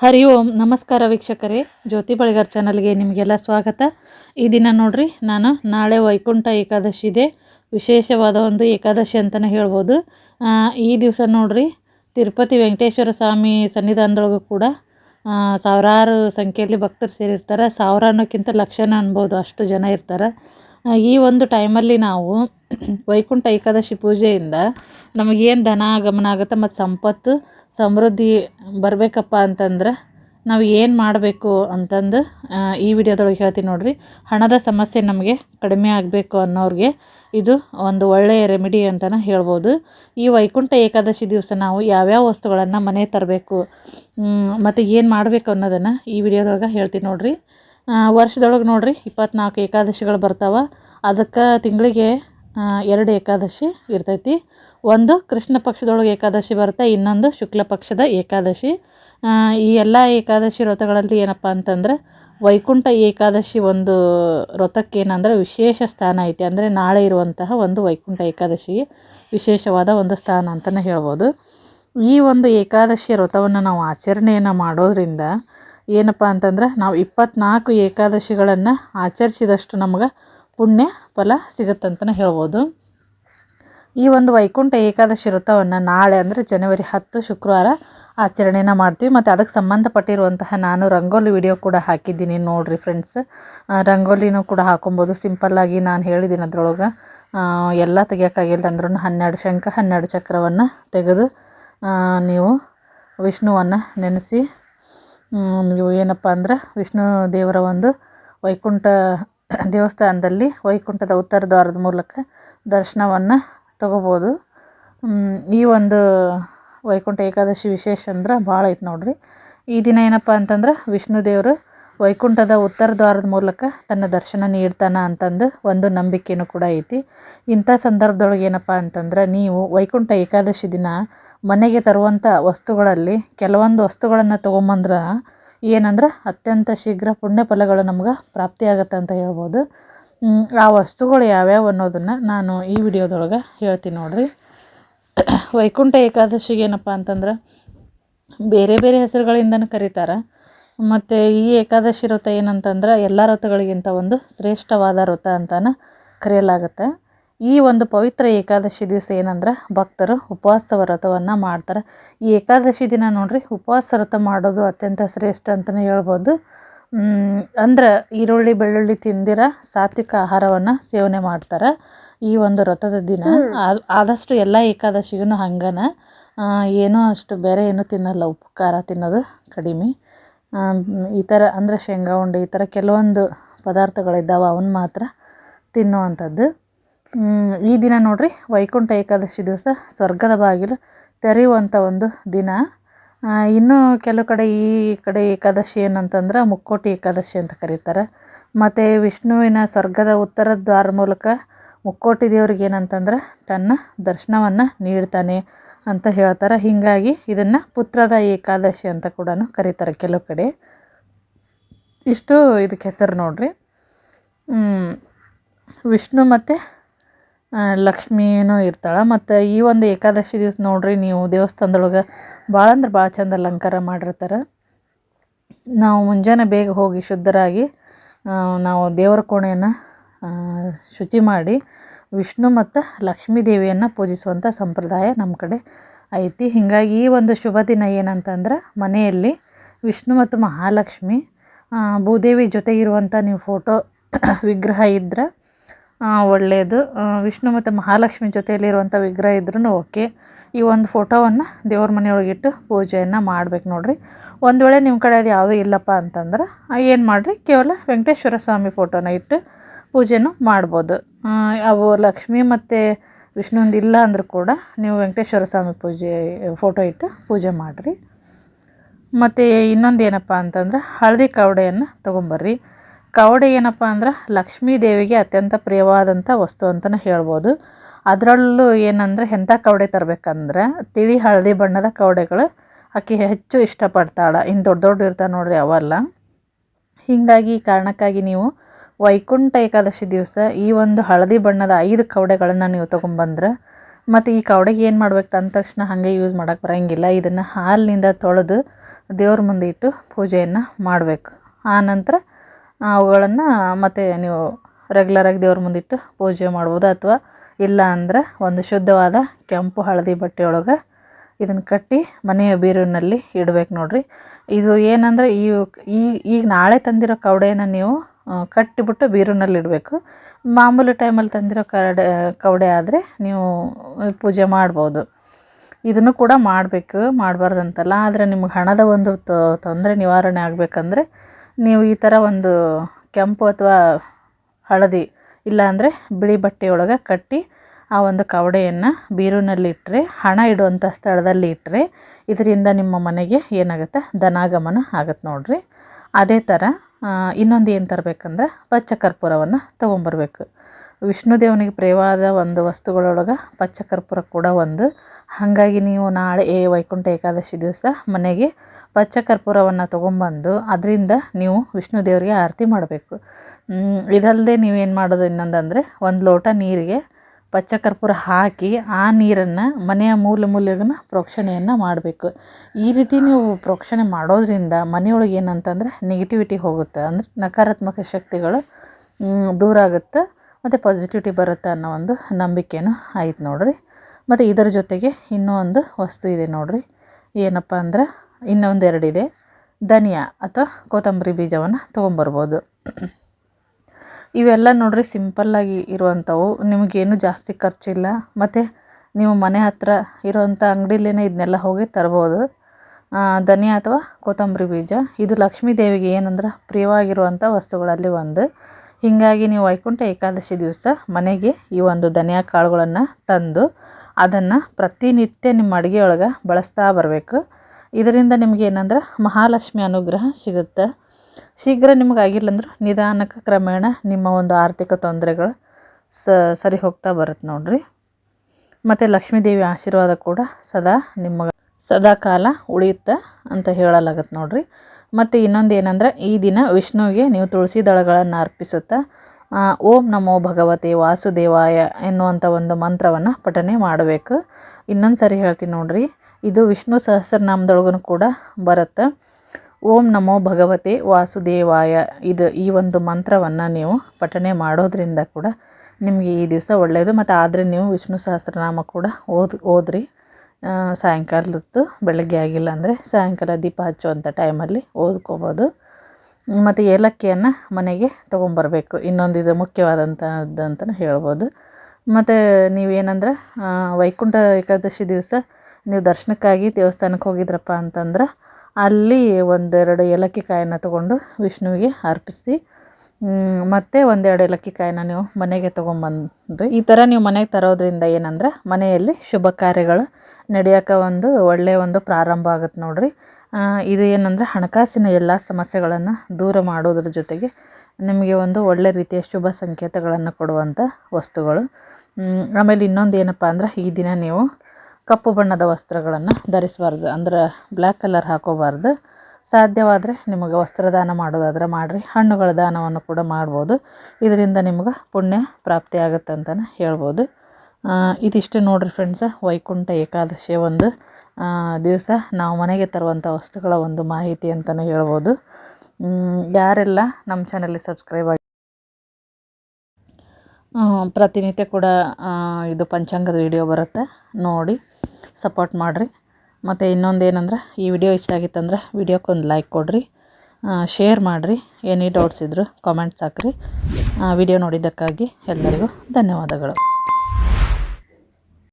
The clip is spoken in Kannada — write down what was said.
ಹರಿ ಓಂ, ನಮಸ್ಕಾರ ವೀಕ್ಷಕರೇ. ಜ್ಯೋತಿ ಬಳಿಗಾರ್ ಚಾನಲ್ಗೆ ನಿಮಗೆಲ್ಲ ಸ್ವಾಗತ. ಈ ದಿನ ನೋಡ್ರಿ, ನಾನು ನಾಳೆ ವೈಕುಂಠ ಏಕಾದಶಿ ಇದೆ. ವಿಶೇಷವಾದ ಒಂದು ಏಕಾದಶಿ ಅಂತಲೇ ಹೇಳ್ಬೋದು. ಈ ದಿವಸ ನೋಡ್ರಿ, ತಿರುಪತಿ ವೆಂಕಟೇಶ್ವರ ಸ್ವಾಮಿ ಸನ್ನಿಧಾನದೊಳಗೂ ಕೂಡ ಸಾವಿರಾರು ಸಂಖ್ಯೆಯಲ್ಲಿ ಭಕ್ತರು ಸೇರಿರ್ತಾರೆ. ಸಾವಿರ ಅನ್ನೋಕ್ಕಿಂತ ಲಕ್ಷನ ಅನ್ಬೋದು ಅಷ್ಟು ಜನ ಇರ್ತಾರೆ. ಈ ಒಂದು ಟೈಮಲ್ಲಿ ನಾವು ವೈಕುಂಠ ಏಕಾದಶಿ ಪೂಜೆಯಿಂದ ನಮಗೇನು ಧನ ಗಮನ ಆಗುತ್ತೆ ಮತ್ತು ಸಂಪತ್ತು, ಸಮೃದ್ಧಿ ಬರಬೇಕಪ್ಪ ಅಂತಂದ್ರೆ ನಾವು ಏನು ಮಾಡಬೇಕು ಅಂತಂದು ಈ ವಿಡಿಯೋದೊಳಗೆ ಹೇಳ್ತೀನಿ ನೋಡಿರಿ. ಹಣದ ಸಮಸ್ಯೆ ನಮಗೆ ಕಡಿಮೆ ಆಗಬೇಕು ಅನ್ನೋರಿಗೆ ಇದು ಒಂದು ಒಳ್ಳೆಯ ರೆಮಿಡಿ ಅಂತಲೇ ಹೇಳ್ಬೋದು. ಈ ವೈಕುಂಠ ಏಕಾದಶಿ ದಿವಸ ನಾವು ಯಾವ್ಯಾವ ವಸ್ತುಗಳನ್ನು ಮನೆ ತರಬೇಕು ಮತ್ತು ಏನು ಮಾಡಬೇಕು ಅನ್ನೋದನ್ನು ಈ ವಿಡಿಯೋದೊಳಗೆ ಹೇಳ್ತೀನಿ ನೋಡ್ರಿ. ವರ್ಷದೊಳಗೆ ನೋಡ್ರಿ ಇಪ್ಪತ್ನಾಲ್ಕು ಏಕಾದಶಿಗಳು ಬರ್ತಾವೆ. ಅದಕ್ಕೆ ತಿಂಗಳಿಗೆ ಎರಡು ಏಕಾದಶಿ ಇರ್ತೈತಿ. ಒಂದು ಕೃಷ್ಣ ಪಕ್ಷದೊಳಗೆ ಏಕಾದಶಿ ಬರುತ್ತೆ, ಇನ್ನೊಂದು ಶುಕ್ಲ ಪಕ್ಷದ ಏಕಾದಶಿ. ಈ ಎಲ್ಲ ಏಕಾದಶಿ ವ್ರತಗಳಲ್ಲಿ ಏನಪ್ಪ ಅಂತಂದ್ರೆ, ವೈಕುಂಠ ಏಕಾದಶಿ ಒಂದು ವ್ರತಕ್ಕೆ ಏನಂದ್ರೆ ವಿಶೇಷ ಸ್ಥಾನ ಐತಿ. ಅಂದರೆ ನಾಳೆ ಇರುವಂತಹ ಒಂದು ವೈಕುಂಠ ಏಕಾದಶಿಗೆ ವಿಶೇಷವಾದ ಒಂದು ಸ್ಥಾನ ಅಂತಲೇ ಹೇಳ್ಬೋದು. ಈ ಒಂದು ಏಕಾದಶಿ ವ್ರತವನ್ನು ನಾವು ಆಚರಣೆಯನ್ನು ಮಾಡೋದ್ರಿಂದ ಏನಪ್ಪ ಅಂತಂದ್ರೆ ನಾವು ಇಪ್ಪತ್ನಾಲ್ಕು ಏಕಾದಶಿಗಳನ್ನು ಆಚರಿಸಿದಷ್ಟು ನಮ್ಗೆ ಪುಣ್ಯ ಫಲ ಸಿಗುತ್ತಂತಲೇ ಹೇಳ್ಬೋದು. ಈ ಒಂದು ವೈಕುಂಠ ಏಕಾದಶಿ ವೃತ್ತವನ್ನು ನಾಳೆ ಅಂದರೆ ಜನವರಿ ಹತ್ತು ಶುಕ್ರವಾರ ಆಚರಣೆನ ಮಾಡ್ತೀವಿ. ಮತ್ತು ಅದಕ್ಕೆ ಸಂಬಂಧಪಟ್ಟಿರುವಂತಹ ನಾನು ರಂಗೋಲಿ ವಿಡಿಯೋ ಕೂಡ ಹಾಕಿದ್ದೀನಿ ನೋಡಿರಿ ಫ್ರೆಂಡ್ಸ್ ರಂಗೋಲಿನೂ ಕೂಡ ಹಾಕೊಬೋದು. ಸಿಂಪಲ್ಲಾಗಿ ನಾನು ಹೇಳಿದ್ದೀನಿ ಅದರೊಳಗೆ. ಎಲ್ಲ ತೆಗಿಯೋಕ್ಕಾಗಿಲ್ಲ ಅಂದ್ರೂ ಹನ್ನೆರಡು ಶಂಖ, ಹನ್ನೆರಡು ಚಕ್ರವನ್ನು ತೆಗೆದು ನೀವು ವಿಷ್ಣುವನ್ನು ನೆನೆಸಿ ನೀವು ಏನಪ್ಪ ಅಂದ್ರೆ ವಿಷ್ಣು ದೇವರ ಒಂದು ವೈಕುಂಠ ದೇವಸ್ಥಾನದಲ್ಲಿ ವೈಕುಂಠದ ಉತ್ತರ ದ್ವಾರದ ಮೂಲಕ ದರ್ಶನವನ್ನು ತಗೋಬೋದು. ಈ ಒಂದು ವೈಕುಂಠ ಏಕಾದಶಿ ವಿಶೇಷ ಅಂದ್ರೆ ಭಾಳ ಐತೆ ನೋಡಿರಿ. ಈ ದಿನ ಏನಪ್ಪ ಅಂತಂದ್ರೆ ವಿಷ್ಣು ದೇವರು ವೈಕುಂಠದ ಉತ್ತರ ದ್ವಾರದ ಮೂಲಕ ತನ್ನ ದರ್ಶನ ನೀಡ್ತಾನೆ ಅಂತಂದು ಒಂದು ನಂಬಿಕೆನೂ ಕೂಡ ಐತಿ. ಇಂಥ ಸಂದರ್ಭದೊಳಗೆ ಏನಪ್ಪ ಅಂತಂದ್ರೆ ನೀವು ವೈಕುಂಠ ಏಕಾದಶಿ ದಿನ ಮನೆಗೆ ತರುವಂಥ ವಸ್ತುಗಳಲ್ಲಿ ಕೆಲವೊಂದು ವಸ್ತುಗಳನ್ನು ತೊಗೊಂಬಂದ್ರೆ ಏನಂದ್ರೆ ಅತ್ಯಂತ ಶೀಘ್ರ ಪುಣ್ಯ ಫಲಗಳು ನಮ್ಗೆ ಪ್ರಾಪ್ತಿಯಾಗತ್ತೆ ಅಂತ ಹೇಳ್ಬೋದು. ಆ ವಸ್ತುಗಳು ಯಾವ್ಯಾವು ಅನ್ನೋದನ್ನು ನಾನು ಈ ವಿಡಿಯೋದೊಳಗೆ ಹೇಳ್ತೀನಿ ನೋಡಿರಿ. ವೈಕುಂಠ ಏಕಾದಶಿಗೆ ಏನಪ್ಪ ಅಂತಂದ್ರೆ ಬೇರೆ ಬೇರೆ ಹೆಸರುಗಳಿಂದನೂ ಕರೀತಾರೆ. ಮತ್ತು ಈ ಏಕಾದಶಿ ವ್ರತ ಏನಂತಂದ್ರೆ ಎಲ್ಲ ವ್ರತಗಳಿಗಿಂತ ಒಂದು ಶ್ರೇಷ್ಠವಾದ ವ್ರತ ಅಂತಲೇ ಕರೆಯಲಾಗುತ್ತೆ. ಈ ಒಂದು ಪವಿತ್ರ ಏಕಾದಶಿ ದಿವಸ ಏನಂದ್ರೆ ಭಕ್ತರು ಉಪವಾಸ ವ್ರತವನ್ನು ಮಾಡ್ತಾರೆ. ಈ ಏಕಾದಶಿ ದಿನ ನೋಡ್ರಿ ಉಪವಾಸ ವ್ರತ ಮಾಡೋದು ಅತ್ಯಂತ ಶ್ರೇಷ್ಠ ಅಂತಲೇ ಹೇಳ್ಬೋದು. ಅಂದರೆ ಈರುಳ್ಳಿ ಬೆಳ್ಳುಳ್ಳಿ ತಿಂದಿರ ಸಾತ್ವಿಕ ಆಹಾರವನ್ನು ಸೇವನೆ ಮಾಡ್ತಾರೆ ಈ ಒಂದು ವ್ರತದ ದಿನ. ಆದಷ್ಟು ಎಲ್ಲ ಏಕಾದಶಿಗೂ ಹಂಗನ ಏನೂ ಅಷ್ಟು ಬೇರೆ ಏನೂ ತಿನ್ನಲ್ಲ ಉಪ್ಪು ಖಾರ ತಿನ್ನೋದು ಕಡಿಮೆ. ಈ ಥರ ಅಂದರೆ ಶೇಂಗಾ ಉಂಡೆ ಈ ಥರ ಕೆಲವೊಂದು ಪದಾರ್ಥಗಳಿದ್ದಾವೆ ಅವನ್ನ ಮಾತ್ರ ತಿನ್ನುವಂಥದ್ದು. ಈ ದಿನ ನೋಡಿರಿ ವೈಕುಂಠ ಏಕಾದಶಿ ದಿವಸ ಸ್ವರ್ಗದ ಬಾಗಿಲು ತೆರೆಯುವಂಥ ಒಂದು ದಿನ. ಇನ್ನೂ ಕೆಲವು ಕಡೆ ಈ ಕಡೆ ಏಕಾದಶಿ ಏನಂತಂದ್ರೆ ಮುಕ್ಕೋಟಿ ಏಕಾದಶಿ ಅಂತ ಕರೀತಾರೆ. ಮತ್ತು ವಿಷ್ಣುವಿನ ಸ್ವರ್ಗದ ಉತ್ತರ ದ್ವಾರ ಮೂಲಕ ಮುಕ್ಕೋಟಿ ದೇವ್ರಿಗೆ ಏನಂತಂದ್ರೆ ತನ್ನ ದರ್ಶನವನ್ನು ನೀಡ್ತಾನೆ ಅಂತ ಹೇಳ್ತಾರೆ. ಹೀಗಾಗಿ ಇದನ್ನು ಪುತ್ರದ ಏಕಾದಶಿ ಅಂತ ಕೂಡ ಕರೀತಾರೆ ಕೆಲವು ಕಡೆ. ಇಷ್ಟು ಇದಕ್ಕೆ ಹೆಸರು ನೋಡ್ರಿ. ವಿಷ್ಣು ಮತ್ತು ಲಕ್ಷ್ಮಿಯೂ ಇರ್ತಾಳೆ. ಮತ್ತು ಈ ಒಂದು ಏಕಾದಶಿ ದಿವಸ ನೋಡ್ರಿ ನೀವು ದೇವಸ್ಥಾನದೊಳಗೆ ಭಾಳ ಅಂದ್ರೆ ಭಾಳ ಚಂದ ಅಲಂಕಾರ ಮಾಡಿರ್ತಾರೆ. ನಾವು ಮುಂಜಾನೆ ಬೇಗ ಹೋಗಿ ಶುದ್ಧರಾಗಿ ನಾವು ದೇವರ ಕೋಣೆಯನ್ನು ಶುಚಿ ಮಾಡಿ ವಿಷ್ಣು ಮತ್ತು ಲಕ್ಷ್ಮೀ ದೇವಿಯನ್ನು ಪೂಜಿಸುವಂಥ ಸಂಪ್ರದಾಯ ನಮ್ಮ ಕಡೆ ಐತಿ. ಹೀಗಾಗಿ ಈ ಒಂದು ಶುಭ ದಿನ ಏನಂತಂದ್ರೆ ಮನೆಯಲ್ಲಿ ವಿಷ್ಣು ಮತ್ತು ಮಹಾಲಕ್ಷ್ಮಿ ಭೂದೇವಿ ಜೊತೆಗಿರುವಂಥ ನೀವು ಫೋಟೋ ವಿಗ್ರಹ ಇದ್ದರೆ ಒಳ್ಳೆಯದು ವಿಷ್ಣು ಮತ್ತು ಮಹಾಲಕ್ಷ್ಮಿ ಜೊತೆಯಲ್ಲಿರುವಂಥ ವಿಗ್ರಹ ಇದ್ರೂ ಓಕೆ. ಈ ಒಂದು ಫೋಟೋವನ್ನು ದೇವ್ರ ಮನೆಯೊಳಗಿಟ್ಟು ಪೂಜೆಯನ್ನು ಮಾಡ್ಬೇಕು ನೋಡಿರಿ. ಒಂದು ವೇಳೆ ನಿಮ್ಮ ಕಡೆ ಅದು ಯಾವುದೂ ಇಲ್ಲಪ್ಪ ಅಂತಂದ್ರೆ ಏನು ಮಾಡಿರಿ? ಕೇವಲ ವೆಂಕಟೇಶ್ವರ ಸ್ವಾಮಿ ಫೋಟೋನ ಇಟ್ಟು ಪೂಜೆನೂ ಮಾಡ್ಬೋದು. ಅವು ಲಕ್ಷ್ಮಿ ಮತ್ತು ವಿಷ್ಣುಂದು ಇಲ್ಲ ಅಂದರೂ ಕೂಡ ನೀವು ವೆಂಕಟೇಶ್ವರ ಸ್ವಾಮಿ ಪೂಜೆ, ಫೋಟೋ ಇಟ್ಟು ಪೂಜೆ ಮಾಡಿರಿ. ಮತ್ತು ಇನ್ನೊಂದು ಏನಪ್ಪ ಅಂತಂದ್ರೆ ಹಳದಿ ಕವಡೆಯನ್ನು ತೊಗೊಂಬರ್ರಿ. ಕವಡೆ ಏನಪ್ಪ ಅಂದ್ರೆ ಲಕ್ಷ್ಮೀ ದೇವಿಗೆ ಅತ್ಯಂತ ಪ್ರಿಯವಾದಂಥ ವಸ್ತು ಅಂತಲೇ ಹೇಳ್ಬೋದು. ಅದರಲ್ಲೂ ಏನಂದರೆ ಎಂಥ ಕವಡೆ ತರಬೇಕಂದ್ರೆ ತಿಳಿ ಹಳದಿ ಬಣ್ಣದ ಕವಡೆಗಳು ಆಕೆ ಹೆಚ್ಚು ಇಷ್ಟಪಡ್ತಾಳೆ. ಇನ್ನು ದೊಡ್ಡ ದೊಡ್ಡ ಇರ್ತಾವೆ ನೋಡ್ರಿ ಅವೆಲ್ಲ. ಹೀಗಾಗಿ ಈ ಕಾರಣಕ್ಕಾಗಿ ನೀವು ವೈಕುಂಠ ಏಕಾದಶಿ ದಿವಸ ಈ ಒಂದು ಹಳದಿ ಬಣ್ಣದ ಐದು ಕವಡೆಗಳನ್ನು ನೀವು ತೊಗೊಂಬಂದ್ರೆ ಮತ್ತು ಈ ಕವಡೆಗೆ ಏನು ಮಾಡ್ಬೇಕು ತಂದ ತಕ್ಷಣ ಹಾಗೆ ಯೂಸ್ ಮಾಡೋಕ್ಕೆ ಬರೋಂಗಿಲ್ಲ. ಇದನ್ನು ಹಾಲಿನಿಂದ ತೊಳೆದು ದೇವ್ರ ಮುಂದೆ ಇಟ್ಟು ಪೂಜೆಯನ್ನು ಮಾಡಬೇಕು. ಆ ನಂತರ ಅವುಗಳನ್ನು ಮತ್ತೆ ನೀವು ರೆಗ್ಯುಲರಾಗಿ ದೇವ್ರ ಮುಂದಿಟ್ಟು ಪೂಜೆ ಮಾಡ್ಬೋದು ಅಥವಾ ಇಲ್ಲ ಅಂದ್ರೆ ಒಂದು ಶುದ್ಧವಾದ ಕೆಂಪು ಹಳದಿ ಬಟ್ಟೆಯೊಳಗೆ ಇದನ್ನು ಕಟ್ಟಿ ಮನೆಯ ಬೀರಿನಲ್ಲಿ ಇಡ್ಬೇಕು ನೋಡಿರಿ. ಇದು ಏನಂದ್ರೆ ಈ ಈಗ ನಾಳೆ ತಂದಿರೋ ಕವಡೆಯನ್ನು ನೀವು ಕಟ್ಟಿಬಿಟ್ಟು ಬೀರುನಲ್ಲಿಡಬೇಕು. ಮಾಮೂಲಿ ಟೈಮಲ್ಲಿ ತಂದಿರೋ ಕರಡೆ, ಕವಡೆ ಆದರೆ ನೀವು ಪೂಜೆ ಮಾಡ್ಬೋದು. ಇದನ್ನು ಕೂಡ ಮಾಡಬೇಕು, ಮಾಡಬಾರ್ದಂತಲ್ಲ. ಆದರೆ ನಿಮ್ಗೆ ಹಣದ ಒಂದು ತೊಂದರೆ ನಿವಾರಣೆ ಆಗಬೇಕಂದ್ರೆ ನೀವು ಈ ಥರ ಒಂದು ಕೆಂಪು ಅಥವಾ ಹಳದಿ, ಇಲ್ಲಾಂದರೆ ಬಿಳಿ ಬಟ್ಟೆಯೊಳಗೆ ಕಟ್ಟಿ ಆ ಒಂದು ಕವಡೆಯನ್ನು ಬೀರುನಲ್ಲಿ ಇಟ್ಟರೆ ಹಣ ಇಡುವಂಥ ಸ್ಥಳದಲ್ಲಿ ಇಟ್ಟರೆ ಇದರಿಂದ ನಿಮ್ಮ ಮನೆಗೆ ಏನಾಗುತ್ತೆ? ಧನಾಗಮನ ಆಗತ್ತೆ ನೋಡಿರಿ. ಅದೇ ಥರ ಇನ್ನೊಂದು ಏನು ತರಬೇಕಂದ್ರೆ ಪಚ್ಚ ಕರ್ಪೂರವನ್ನು ತೊಗೊಂಬರ್ಬೇಕು. ವಿಷ್ಣು ದೇವನಿಗೆ ಪ್ರಿಯವಾದ ಒಂದು ವಸ್ತುಗಳೊಳಗೆ ಪಚ್ಚ ಕರ್ಪೂರ ಕೂಡ ಒಂದು. ಹಾಗಾಗಿ ನೀವು ನಾಳೆ ಏ ವೈಕುಂಠ ಏಕಾದಶಿ ದಿವಸ ಮನೆಗೆ ಪಚ್ಚ ಕರ್ಪೂರವನ್ನು ತೊಗೊಂಬಂದು ಅದರಿಂದ ನೀವು ವಿಷ್ಣು ದೇವರಿಗೆ ಆರತಿ ಮಾಡಬೇಕು. ಇದಲ್ಲದೆ ನೀವೇನು ಮಾಡೋದು ಇನ್ನೊಂದಂದರೆ, ಒಂದು ಲೋಟ ನೀರಿಗೆ ಪಚ್ಚ ಕರ್ಪೂರ ಹಾಕಿ ಆ ನೀರನ್ನು ಮನೆಯ ಮೂಲೆ ಮೂಲೆಗೂ ಪ್ರೋಕ್ಷಣೆಯನ್ನು ಮಾಡಬೇಕು. ಈ ರೀತಿ ನೀವು ಪ್ರೋಕ್ಷಣೆ ಮಾಡೋದ್ರಿಂದ ಮನೆಯೊಳಗೆ ಏನಂತಂದರೆ ನೆಗೆಟಿವಿಟಿ ಹೋಗುತ್ತೆ. ಅಂದರೆ ನಕಾರಾತ್ಮಕ ಶಕ್ತಿಗಳು ದೂರ ಆಗುತ್ತೆ. ಮತ್ತು ಪಾಸಿಟಿವಿಟಿ ಬರುತ್ತೆ ಅನ್ನೋ ಒಂದು ನಂಬಿಕೆಯೂ ಆಯ್ತು ನೋಡಿರಿ. ಮತ್ತು ಇದರ ಜೊತೆಗೆ ಇನ್ನೂ ಒಂದು ವಸ್ತು ಇದೆ ನೋಡಿರಿ. ಏನಪ್ಪ ಅಂದ್ರೆ ಇನ್ನೊಂದು ಎರಡಿದೆ ಧನಿಯಾ ಅಥವಾ ಕೊತ್ತಂಬರಿ ಬೀಜವನ್ನು ತೊಗೊಂಬರ್ಬೋದು ಇವೆಲ್ಲ ನೋಡ್ರಿ ಸಿಂಪಲ್ಲಾಗಿ ಇರುವಂಥವು. ನಿಮಗೇನು ಜಾಸ್ತಿ ಖರ್ಚಿಲ್ಲ. ಮತ್ತು ನೀವು ಮನೆ ಹತ್ತಿರ ಇರುವಂಥ ಅಂಗಡಿಲೇನೆ ಇದನ್ನೆಲ್ಲ ಹೋಗಿ ತರ್ಬೋದು. ಧನಿಯಾ ಅಥವಾ ಕೊತ್ತಂಬರಿ ಬೀಜ. ಇದು ಲಕ್ಷ್ಮೀ ದೇವಿಗೆ ಏನಂದ್ರೆ ಪ್ರಿಯವಾಗಿರುವಂಥ ವಸ್ತುಗಳಲ್ಲಿ ಒಂದು. ಹೀಗಾಗಿ ನೀವು ವೈಕುಂಠ ಏಕಾದಶಿ ದಿವಸ ಮನೆಗೆ ಈ ಒಂದು ಧನಿಯಾ ಕಾಳುಗಳನ್ನು ತಂದು ಅದನ್ನು ಪ್ರತಿನಿತ್ಯ ನಿಮ್ಮ ಅಡುಗೆಯೊಳಗೆ ಬಳಸ್ತಾ ಬರಬೇಕು. ಇದರಿಂದ ನಿಮ್ಗೆ ಏನಂದ್ರೆ ಮಹಾಲಕ್ಷ್ಮಿ ಅನುಗ್ರಹ ಸಿಗುತ್ತೆ. ಶೀಘ್ರ ನಿಮ್ಗೆ ಆಗಿಲ್ಲ ಅಂದ್ರೆ ನಿಧಾನಕ್ಕೆ ಕ್ರಮೇಣ ನಿಮ್ಮ ಒಂದು ಆರ್ಥಿಕ ತೊಂದರೆಗಳು ಸ ಸರಿ ಹೋಗ್ತಾ ಬರುತ್ತೆ ನೋಡಿರಿ. ಮತ್ತು ಲಕ್ಷ್ಮೀದೇವಿ ಆಶೀರ್ವಾದ ಕೂಡ ಸದಾ ನಿಮ್ಮ ಸದಾ ಕಾಲ ಉಳಿಯುತ್ತೆ ಅಂತ ಹೇಳಲಾಗತ್ತೆ ನೋಡಿರಿ. ಮತ್ತು ಇನ್ನೊಂದು ಏನಂದ್ರೆ ಈ ದಿನ ವಿಷ್ಣುವಿಗೆ ನೀವು ತುಳಸಿ ದಳಗಳನ್ನು ಅರ್ಪಿಸುತ್ತಾ ಓಂ ನಮೋ ಭಗವತಿ ವಾಸುದೇವಾಯ ಎನ್ನುವಂಥ ಒಂದು ಮಂತ್ರವನ್ನು ಪಠನೆ ಮಾಡಬೇಕು. ಇನ್ನೊಂದು ಸರಿ ಹೇಳ್ತೀನಿ ನೋಡಿರಿ, ಇದು ವಿಷ್ಣು ಸಹಸ್ರನಾಮದೊಳಗೂ ಕೂಡ ಬರುತ್ತೆ. ಓಂ ನಮೋ ಭಗವತೆ ವಾಸುದೇವಾಯ. ಇದು ಈ ಒಂದು ಮಂತ್ರವನ್ನು ನೀವು ಪಠನೆ ಮಾಡೋದ್ರಿಂದ ಕೂಡ ನಿಮಗೆ ಈ ದಿವಸ ಒಳ್ಳೆಯದು ಮತ್ತು ಆದರೆ ನೀವು ವಿಷ್ಣು ಸಹಸ್ರನಾಮ ಕೂಡ ಓದ್, ಓದ್ರಿ. ಸಾಯಂಕಾಲದೊತ್ತು ಬೆಳಗ್ಗೆ ಆಗಿಲ್ಲ ಅಂದರೆ ಸಾಯಂಕಾಲ ದೀಪ ಹಚ್ಚುವಂಥ ಟೈಮಲ್ಲಿ ಓದ್ಕೋಬೋದು. ಮತ್ತು ಏಲಕ್ಕಿಯನ್ನು ಮನೆಗೆ ತೊಗೊಂಬರ್ಬೇಕು. ಇನ್ನೊಂದು ಇದು ಮುಖ್ಯವಾದಂಥದ್ದು ಅಂತಲೇ ಹೇಳ್ಬೋದು. ಮತ್ತು ನೀವೇನಂದ್ರೆ ವೈಕುಂಠ ಏಕಾದಶಿ ದಿವಸ ನೀವು ದರ್ಶನಕ್ಕಾಗಿ ದೇವಸ್ಥಾನಕ್ಕೆ ಹೋಗಿದ್ರಪ್ಪ ಅಂತಂದ್ರೆ ಅಲ್ಲಿ ಒಂದೆರಡು ಏಲಕ್ಕಿ ಕಾಯನ್ನು ತಗೊಂಡು ವಿಷ್ಣುವಿಗೆ ಅರ್ಪಿಸಿ ಮತ್ತೆ ಒಂದೆರಡು ಏಲಕ್ಕಿ ಕಾಯನ್ನು ನೀವು ಮನೆಗೆ ತೊಗೊಂಬಂದು ಈ ಥರ ನೀವು ಮನೆಗೆ ತರೋದ್ರಿಂದ ಏನಂದ್ರೆ ಮನೆಯಲ್ಲಿ ಶುಭ ಕಾರ್ಯಗಳು ನಡೆಯೋಕೆ ಒಂದು ಒಳ್ಳೆಯ ಒಂದು ಪ್ರಾರಂಭ ಆಗುತ್ತೆ ನೋಡಿರಿ. ಇದು ಏನಂದ್ರೆ ಹಣಕಾಸಿನ ಎಲ್ಲ ಸಮಸ್ಯೆಗಳನ್ನು ದೂರ ಮಾಡೋದ್ರ ಜೊತೆಗೆ ನಿಮಗೆ ಒಂದು ಒಳ್ಳೆ ರೀತಿಯ ಶುಭ ಸಂಕೇತಗಳನ್ನು ಕೊಡುವಂಥ ವಸ್ತುಗಳು. ಆಮೇಲೆ ಇನ್ನೊಂದು ಏನಪ್ಪ ಅಂದ್ರೆ ಈ ದಿನ ನೀವು ಕಪ್ಪು ಬಣ್ಣದ ವಸ್ತ್ರಗಳನ್ನು ಧರಿಸಬಾರ್ದು, ಅಂದ್ರೆ ಬ್ಲ್ಯಾಕ್ ಕಲರ್ ಹಾಕೋಬಾರ್ದು. ಸಾಧ್ಯವಾದರೆ ನಿಮಗೆ ವಸ್ತ್ರದಾನ ಮಾಡೋದಾದ್ರೆ ಮಾಡಿರಿ, ಹಣ್ಣುಗಳ ದಾನವನ್ನು ಕೂಡ ಮಾಡ್ಬೋದು. ಇದರಿಂದ ನಿಮ್ಗೆ ಪುಣ್ಯ ಪ್ರಾಪ್ತಿ ಆಗುತ್ತೆ ಅಂತಲೇ ಹೇಳ್ಬೋದು. ಇದಿಷ್ಟು ನೋಡಿರಿ ಫ್ರೆಂಡ್ಸ ವೈಕುಂಠ ಏಕಾದಶಿಯ ಒಂದು ದಿವಸ ನಾವು ಮನೆಗೆ ತರುವಂಥ ವಸ್ತುಗಳ ಒಂದು ಮಾಹಿತಿ ಅಂತಲೇ ಹೇಳ್ಬೋದು. ಯಾರೆಲ್ಲ ನಮ್ಮ ಚಾನಲ್ಗೆ ಸಬ್ಸ್ಕ್ರೈಬ್ ಆಗಿ ಪ್ರತಿನಿತ್ಯ ಕೂಡ ಇದು ಪಂಚಾಂಗದ ವಿಡಿಯೋ ಬರುತ್ತೆ. ನೋಡಿ ಸಪೋರ್ಟ್ ಮಾಡಿರಿ. ಮತ್ತು ಇನ್ನೊಂದು ಏನಂದ್ರೆ, ಈ ವಿಡಿಯೋ ಇಷ್ಟ ಆಗಿತ್ತಂದ್ರೆ ವಿಡಿಯೋಕ್ಕೊಂದು ಲೈಕ್ ಕೊಡಿರಿ. ಶೇರ್ ಮಾಡಿರಿ. ಏನೇ ಡೌಟ್ಸ್ ಇದ್ದರೂ ಕಾಮೆಂಟ್ಸ್ ಹಾಕ್ರಿ. ವಿಡಿಯೋ ನೋಡಿದ್ದಕ್ಕಾಗಿ ಎಲ್ಲರಿಗೂ ಧನ್ಯವಾದಗಳು.